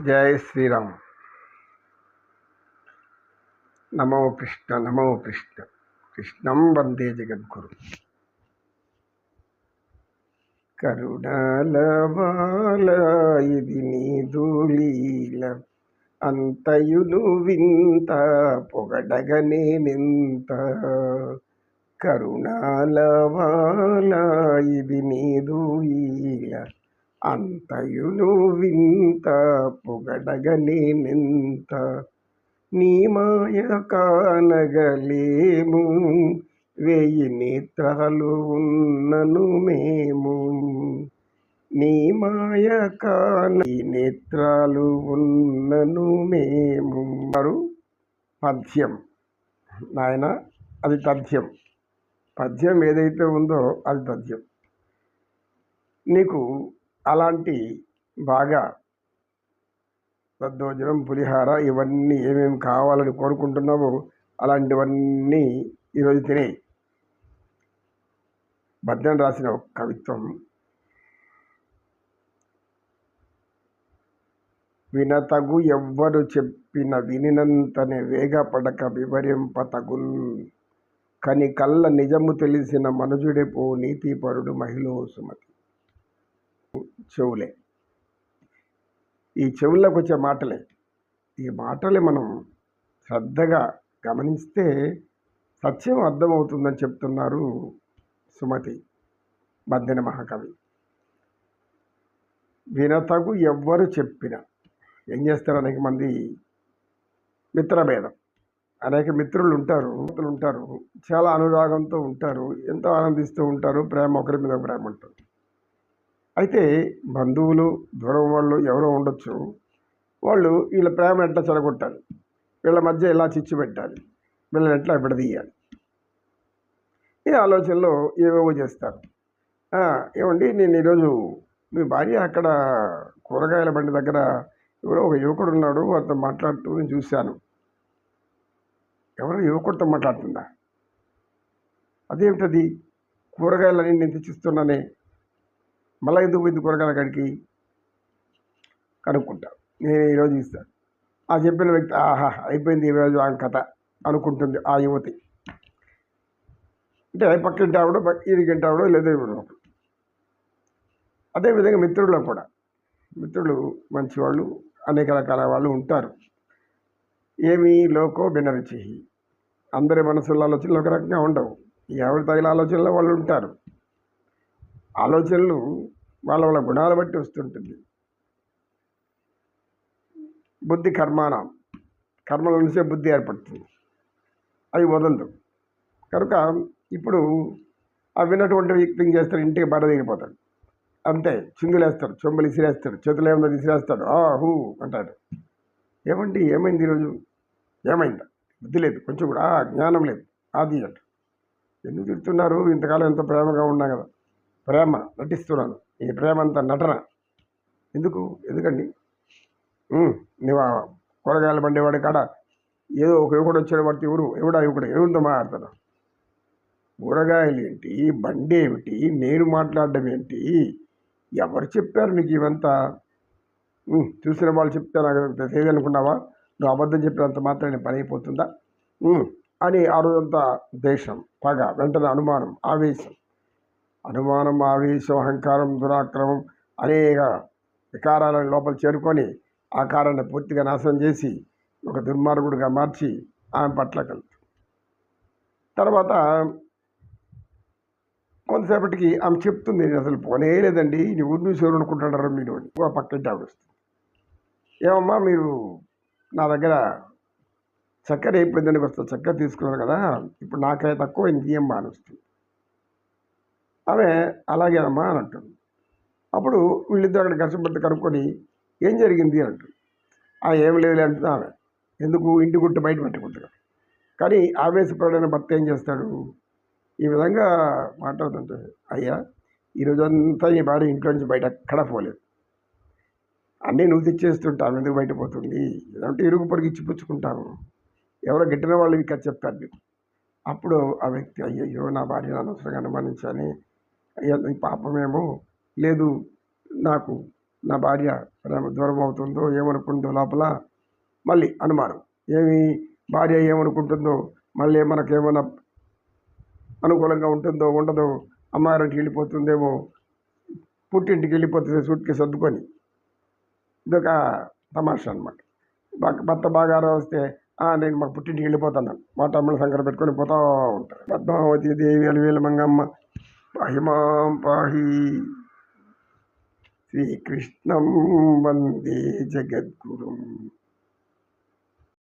జయ శ్రీరామ్. నమో కృష్ణ నమో కృష్ణ. కృష్ణం వందే జగద్గురు. కరుణాల ఇది నీ లీల. అంతయును వింత పొగడగనే నింత. కరుణాల ఇది నీ ఈల అంతయును వింత పొగడగనే నింత. నీ మాయ కానగలేము వెయ్యి నేత్రాలు ఉన్నను మేము. నీ మాయ కాన నేత్రాలు ఉన్నను మేము. మరు పద్యం. నాయన అది తథ్యం పద్యం ఏదైతే ఉందో అది తథ్యం నీకు అలాంటి బాగా దద్దోజనం పులిహార ఇవన్నీ ఏమేమి కావాలని కోరుకుంటున్నావో అలాంటివన్నీ ఈరోజు తినే భద్రం రాసిన ఒక కవిత్వం. వినతగు ఎవ్వరు చెప్పిన వినినంతనే వేగపడక వివరింపతగున్ కని కళ్ళ నిజము తెలిసిన మనుజుడే పో నీతిపరుడు మహిళ సుమతి. చెవులే. ఈ చెవుల్లోకి వచ్చే మాటలే. ఈ మాటలే మనం శ్రద్ధగా గమనిస్తే సత్యం అర్థమవుతుందని చెప్తున్నారు సుమతి మధ్యన మహాకవి. వినతగు ఎవ్వరు చెప్పిన ఏం చేస్తారు అనేక మంది మిత్రభేదం. అనేక మిత్రులు ఉంటారు ఉంటారు చాలా అనురాగంతో ఉంటారు ఎంతో ఆనందిస్తూ ఉంటారు ప్రేమ ఒకరి మీద ప్రేమ ఉంటుంది. అయితే బంధువులు దూరం వాళ్ళు ఎవరో ఉండొచ్చు. వాళ్ళు వీళ్ళ ప్రేమ ఎట్లా చెడగొట్టాలి? వీళ్ళ మధ్య ఎలా చిచ్చు పెట్టాలి? వీళ్ళని ఎట్లా విడదీయాలి? ఈ ఆలోచనలో ఏవేవో చేస్తారు. ఏమండి నేను ఈరోజు మీ భార్య అక్కడ కూరగాయల బండి దగ్గర ఎవరో ఒక యువకుడు ఉన్నాడు అతను మాట్లాడుతూ నేను చూశాను. ఎవరో యువకుడితో మాట్లాడుతుందా? అదేమిటది? కూరగాయలన్నీ నేను తెచ్చిస్తున్నానే. మళ్ళీ ఎందుకు పోయింది కూరగాయల కాడికి? కనుక్కుంటా. నేను ఈరోజు ఇస్తాను ఆ చెప్పిన వ్యక్తి ఆహా అయిపోయింది ఈరోజు ఆ కథ అనుకుంటుంది ఆ యువతి. అంటే పక్కింటి ఆవిడ ఇరిగింటి ఆవిడ లేదా ఇవ్వడం అదేవిధంగా మిత్రుల్లో కూడా. మిత్రులు మంచివాళ్ళు అనేక రకాల వాళ్ళు ఉంటారు. ఏమి లోకో భిన్నరుచి అందరి మనసుల ఆలోచనలు ఒక రకంగా ఉండవు. ఎవరి తగిన ఆలోచనలో వాళ్ళు ఉంటారు. ఆలోచనలు వాళ్ళ వాళ్ళ గుణాల బట్టి వస్తుంటుంది. బుద్ధి కర్మాన? కర్మల నుంచే బుద్ధి ఏర్పడుతుంది. అవి వదలదు. కనుక ఇప్పుడు ఆ విన్నటువంటి వ్యక్తి ఏం చేస్తాడు? ఇంటికి బడదిగిపోతాడు అంతే చిందులేస్తాడు చొంబలు ఇసిరేస్తాడు చేతులు ఏమన్నా తీసిరేస్తాడు ఆ హూ అంటాడు. ఏమండి ఏమైంది ఈరోజు? ఏమైందా? బుద్ధి లేదు కొంచెం కూడా జ్ఞానం లేదు. అది అంట ఎందుకు తిడుతున్నారు? ఇంతకాలం ఎంతో ప్రేమగా ఉన్నా కదా. ప్రేమ నటిస్తున్నాను. ఈ ప్రేమ అంతా నటన. ఎందుకు? ఎందుకండి? నువ్వు కూరగాయలు పండేవాడి కాడ ఏదో ఒక యువకుడు వచ్చాడు వాడితే ఎవరు? ఎవడా యువకుడు? ఎవరితో మాట్లాడతాను కూరగాయలు ఏంటి బండి ఏమిటి? నేను మాట్లాడడం ఏంటి? ఎవరు చెప్పారు మీకు ఇవంతా? చూసిన వాళ్ళు చెప్తే నాకు తెలియదు అనుకున్నావా? నువ్వు అబద్ధం చెప్పినంత మాత్రమే పని అయిపోతుందా? అని ఆ రోజంతా ద్వేషం పగ వెంటనే అనుమానం ఆవేశం. అనుమానం ఆవేశం అహంకారం దురాక్రమం అనేక వికారాలను లోపల చేరుకొని ఆ కారాన్ని పూర్తిగా నాశనం చేసి ఒక దుర్మార్గుడిగా మార్చి ఆమె పట్ల కలుపు తర్వాత కొంతసేపటికి ఆమె చెప్తుంది "నేను అసలు పోనే లేదండి నీ ఊరు నుంచి ఎవరు అనుకుంటున్నారు మీరు అని. ఆ పక్కింటి ఆవిడ వస్తుంది. ఏమమ్మా మీరు నా దగ్గర చక్కెర అయిపోయిందని వస్తా చక్కెర తీసుకున్నారు కదా ఇప్పుడు నాకే తక్కువ ఇంకేం బాగా వస్తుంది. ఆమె అలాగేనమ్మా అని అంటుంది అప్పుడు వీళ్ళిద్దరు అక్కడ కష్టపడి కనుక్కొని ఏం జరిగింది అని అంటుంది ఆ ఏం లేదు అంటుంది ఆమె. ఎందుకు? ఇంటి గుట్టు బయట పెట్టుకుంటుంది కానీ ఆవేశపడిన భర్త ఏం చేస్తాడు? ఈ విధంగా మాట్లాడుతుంటే అయ్యా ఈ అంతా ఈ భార్య ఇంట్లో నుంచి బయట ఎక్కడా పోలేదు. అన్నీ నువ్వు తెచ్చేస్తుంటే ఆమె ఎందుకు బయట పోతుంది ఇలాంటి ఇరుగు పొరుగు పుచ్చుకుంటాను ఎవరో గిట్టిన వాళ్ళు ఇంకా చెప్పారు. మీకు అప్పుడు ఆ వ్యక్తి అయ్యయ్యో నా భార్యను అనవసరంగా అనుమానించాని. ఈ పాపమేమో లేదు. నాకు నా భార్య ప్రేమ దూరం అవుతుందో ఏమనుకుంటుందో లోపల మళ్ళీ అనుమానం. ఏమి భార్య ఏమనుకుంటుందో మళ్ళీ మనకేమైనా అనుకూలంగా ఉంటుందో ఉండదో అమ్మారింటికి వెళ్ళిపోతుందేమో పుట్టింటికి వెళ్ళిపోతుంది సూట్కి సర్దుకొని ఇదొక తమాషా అనమాట భర్త బాగా వస్తే నేను మాకు పుట్టింటికి వెళ్ళిపోతాను మా తమ్ముడు సంకర పెట్టుకొని పోతా ఉంటారు. పద్మావతి దేవి అలివేల మంగమ్మ పాహిమాం పాహి శ్రీకృష్ణం వందే జగద్గురుం